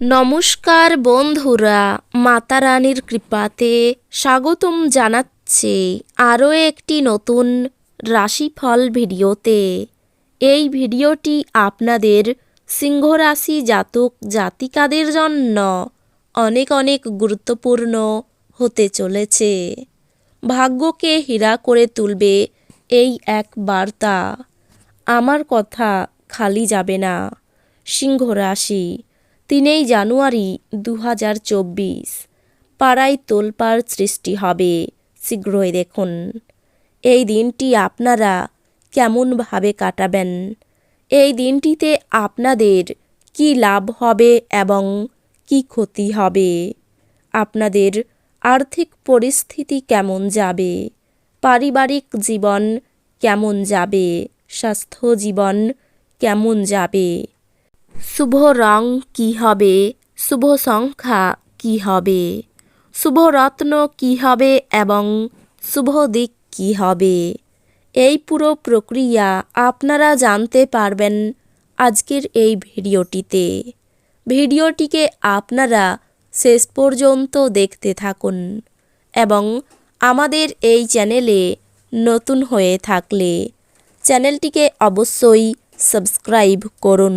নমস্কার বন্ধুরা, মাতা রানীর কৃপাতে স্বাগতম জানাচ্ছে আরও একটি নতুন রাশিফল ভিডিওতে। এই ভিডিওটি আপনাদের সিংহ রাশি জাতক জাতিকাদের জন্য অনেক অনেক গুরুত্বপূর্ণ হতে চলেছে। ভাগ্যকে হীরা করে তুলবে এই এক বার্তা। আমার কথা খালি যাবে না। সিংহ রাশি তিনই জানুয়ারি দু হাজার চব্বিশ। পাড়ায় তোলপাড় সৃষ্টি হবে, শীঘ্রই দেখুন। এই দিনটি আপনারা কেমনভাবে কাটাবেন? এই দিনটিতে আপনাদের কি লাভ হবে এবং কি ক্ষতি হবে? আপনাদের আর্থিক পরিস্থিতি কেমন যাবে? পারিবারিক জীবন কেমন যাবে? স্বাস্থ্য জীবন কেমন যাবে? শুভ রং কি হবে? শুভ সংখ্যা কি হবে? শুভ রত্ন কি হবে এবং শুভ দিক কি হবে? এই পুরো প্রক্রিয়া আপনারা জানতে পারবেন আজকের এই ভিডিওটিতে। ভিডিওটিকে আপনারা শেষ পর্যন্ত দেখতে থাকুন এবং আমাদের এই চ্যানেলে নতুন হয়ে থাকলে চ্যানেলটিকে অবশ্যই সাবস্ক্রাইব করুন।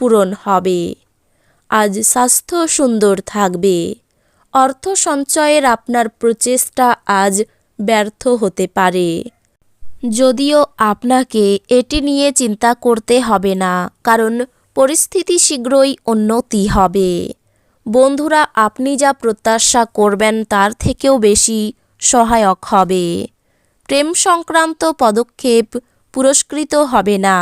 পূরণ হবে। আজ স্বাস্থ্য সুন্দর থাকবে। অর্থ সঞ্চয়ের আপনার প্রচেষ্টা আজ ব্যর্থ হতে পারে। যদিও আপনাকে এটি নিয়ে চিন্তা করতে হবে না, কারণ পরিস্থিতি শীঘ্রই উন্নতি হবে। বন্ধুরা, আপনি যা প্রত্যাশা করবেন তার থেকেও বেশি সহায়ক হবে। প্রেম সংক্রান্ত পদক্ষেপ পুরস্কৃত হবে না।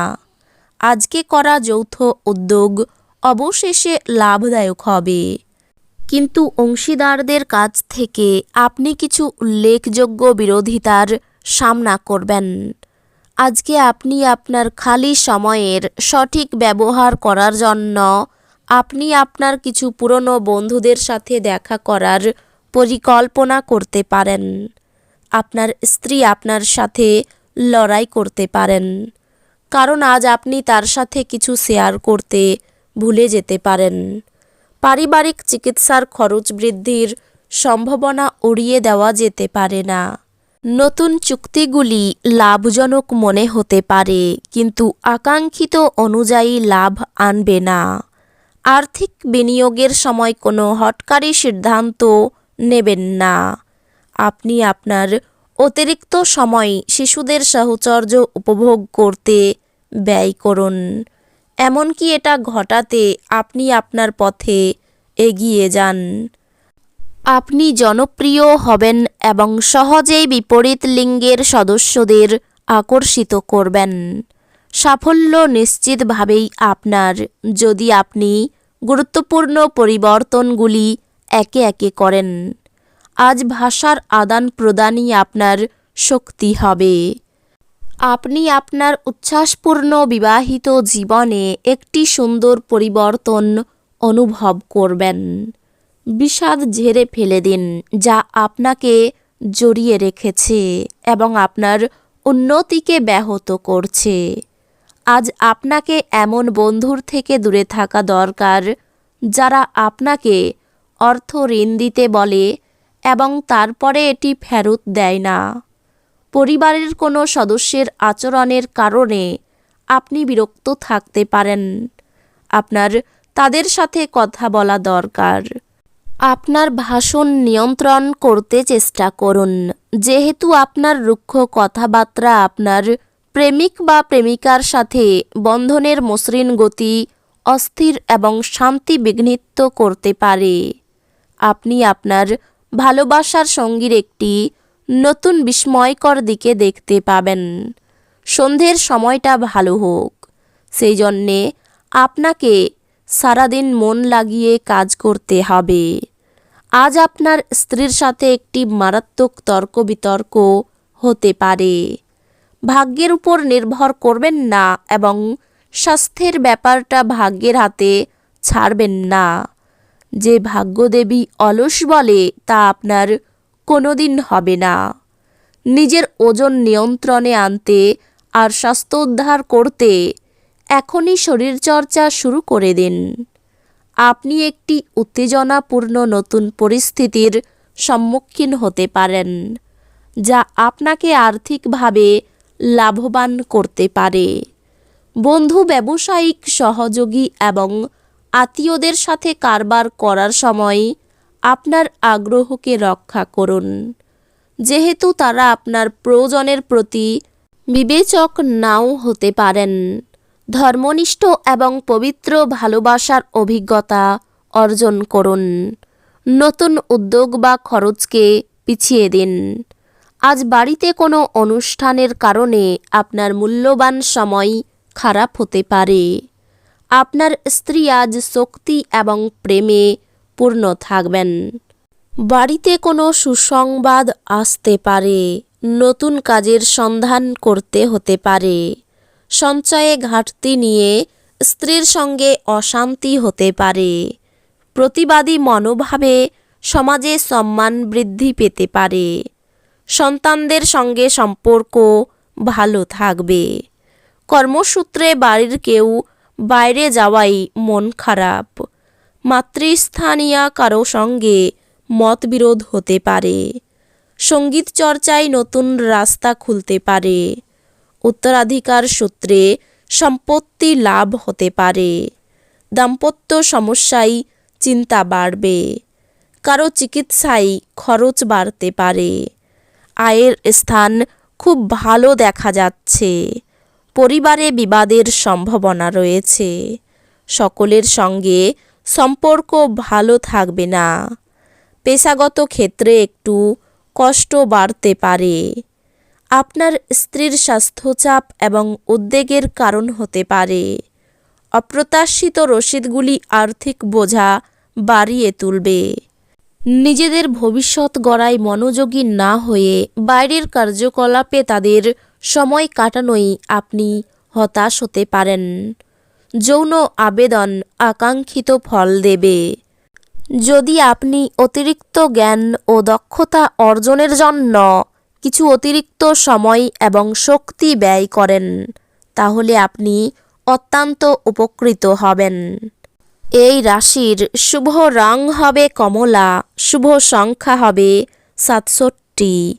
আজকে করা যৌথ উদ্যোগ অবশেষে লাভদায়ক হবে। কিন্তু অংশীদারদের কাছ থেকে আপনি কিছু উল্লেখযোগ্য বিরোধিতার সামনা করবেন। আজকে আপনি আপনার খালি সময়ের সঠিক ব্যবহার করার জন্য আপনি আপনার কিছু পুরনো বন্ধুদের সাথে দেখা করার পরিকল্পনা করতে পারেন। আপনার স্ত্রী আপনার সাথে লড়াই করতে পারেন। কারণ আজ আপনি তার সাথে কিছু শেয়ার করতে ভুলে যেতে পারেন। পারিবারিক চিকিৎসার খরচ বৃদ্ধির সম্ভাবনা উড়িয়ে দেওয়া যেতে পারে না। নতুন চুক্তিগুলি লাভজনক মনে হতে পারে, কিন্তু আকাঙ্ক্ষিত অনুযায়ী লাভ আনবে না। আর্থিক বিনিয়োগের সময় কোনো হটকারী সিদ্ধান্ত নেবেন না। আপনি আপনার অতিরিক্ত সময় শিশুদের সাহচর্য উপভোগ করতে ব্যয় করুন। এমনকি এটা ঘটাতে আপনি আপনার পথে এগিয়ে যান। আপনি জনপ্রিয় হবেন এবং সহজেই বিপরীত লিঙ্গের সদস্যদের আকর্ষিত করবেন। সাফল্য নিশ্চিতভাবেই আপনার। যদি আপনি গুরুত্বপূর্ণ পরিবর্তনগুলি একে একে করেন আজ ভাষার আদান প্রদানই আপনার শক্তি হবে। আপনি আপনার উচ্ছ্বাসপূর্ণ বিবাহিত জীবনে একটি সুন্দর পরিবর্তন অনুভব করবেন। বিষাদ ঝেড়ে ফেলে দিন, যা আপনাকে জড়িয়ে রেখেছে এবং আপনার উন্নতিকে ব্যাহত করছে। আজ আপনাকে এমন বন্ধুর থেকে দূরে থাকা দরকার, যারা আপনাকে অর্থ ঋণ দিতে বলে এবং তারপরে এটি ফেরত দেয় না। পরিবারের কোনো সদস্যের আচরণের কারণে আপনি বিরক্ত থাকতে পারেন। আপনার তাদের সাথে কথা বলা দরকার। আপনার ভাষণ নিয়ন্ত্রণ করতে চেষ্টা করুন। যেহেতু আপনার রুক্ষ কথাবার্তা আপনার প্রেমিক বা প্রেমিকার সাথে বন্ধনের মসৃণ গতি, অস্থির এবং শান্তি বিঘ্নিত করতে পারে। আপনি আপনার ভালোবাসার সঙ্গীর একটি নতুন বিস্ময়কর দিকে দেখতে পাবেন। সন্ধ্যের সময়টা ভালো হোক। সেই জন্যে আপনাকে সারাদিন মন লাগিয়ে কাজ করতে হবে। আজ আপনার স্ত্রীর সাথে একটি মারাত্মক তর্ক বিতর্ক হতে পারে। ভাগ্যের উপর নির্ভর করবেন না এবং স্বাস্থ্যের ব্যাপারটা ভাগ্যের হাতে ছাড়বেন না। যে ভাগ্যদেবী অলস বলে তা আপনার কোনোদিন হবে না। নিজের ওজন নিয়ন্ত্রণে আনতে আর স্বাস্থ্য উদ্ধার করতে এখনই শরীরচর্চা শুরু করে দিন। আপনি একটি উত্তেজনাপূর্ণ নতুন পরিস্থিতির সম্মুখীন হতে পারেন, যা আপনাকে আর্থিকভাবে লাভবান করতে পারে। বন্ধু, ব্যবসায়িক, সহযোগী এবং আত্মীয়দের সাথে কারবার করার সময় আপনার আগ্রহকে রক্ষা করুন। যেহেতু তারা আপনার প্রয়োজনের প্রতি বিবেচক নাও হতে পারেন। ধর্মনিষ্ঠ এবং পবিত্র ভালোবাসার অভিজ্ঞতা অর্জন করুন। নতুন উদ্যোগ বা খরচকে পিছিয়ে দিন। আজ বাড়িতে কোনো অনুষ্ঠানের কারণে আপনার মূল্যবান সময় খারাপ হতে পারে। আপনার স্ত্রী আজ শক্তি এবং প্রেমে পূর্ণ থাকবেন। বাড়িতে কোনো সুসংবাদ আসতে পারে, নতুন কাজের সন্ধান করতে হতে পারে। সঞ্চয়ে ঘাটতি নিয়ে স্ত্রীর সঙ্গে অশান্তি হতে পারে। প্রতিবাদী মনোভাবে সমাজে সম্মান বৃদ্ধি পেতে পারে। সন্তানদের সঙ্গে সম্পর্ক ভালো থাকবে। কর্মসূত্রে বাড়ির কেউ বাইরে যাওয়াই মন খারাপ। মাতৃস্থানীয় কারও সঙ্গে মতবিরোধ হতে পারে। সংগীত চর্চায় নতুন রাস্তা খুলতে পারে। উত্তরাধিকার সূত্রে সম্পত্তি লাভ হতে পারে। দাম্পত্য সমস্যায় চিন্তা বাড়বে। কারও চিকিৎসায় খরচ বাড়তে পারে। আয়ের স্থান খুব ভালো দেখা যাচ্ছে। পরিবারে বিবাদের সম্ভাবনা রয়েছে। সকলের সঙ্গে সম্পর্ক ভালো থাকবে না। পেশাগত ক্ষেত্রে একটু কষ্ট বাড়তে পারে। আপনার স্ত্রীর স্বাস্থ্যচাপ এবং উদ্বেগের কারণ হতে পারে। অপ্রত্যাশিত রসিদগুলি আর্থিক বোঝা বাড়িয়ে তুলবে। নিজেদের ভবিষ্যৎ গড়ায় মনোযোগী না হয়ে বাইরের কার্যকলাপে তাদের সময় কাটানোই আপনি হতাশ হতে পারেন। যৌন আবেদন আকাঙ্ক্ষিত ফল দেবে। যদি আপনি অতিরিক্ত জ্ঞান ও দক্ষতা অর্জনের জন্য কিছু অতিরিক্ত সময় এবং শক্তি ব্যয় করেন, তাহলে আপনি অত্যন্ত উপকৃত হবেন। এই রাশির শুভ রং হবে কমলা, শুভ সংখ্যা হবে সাতষট্টি।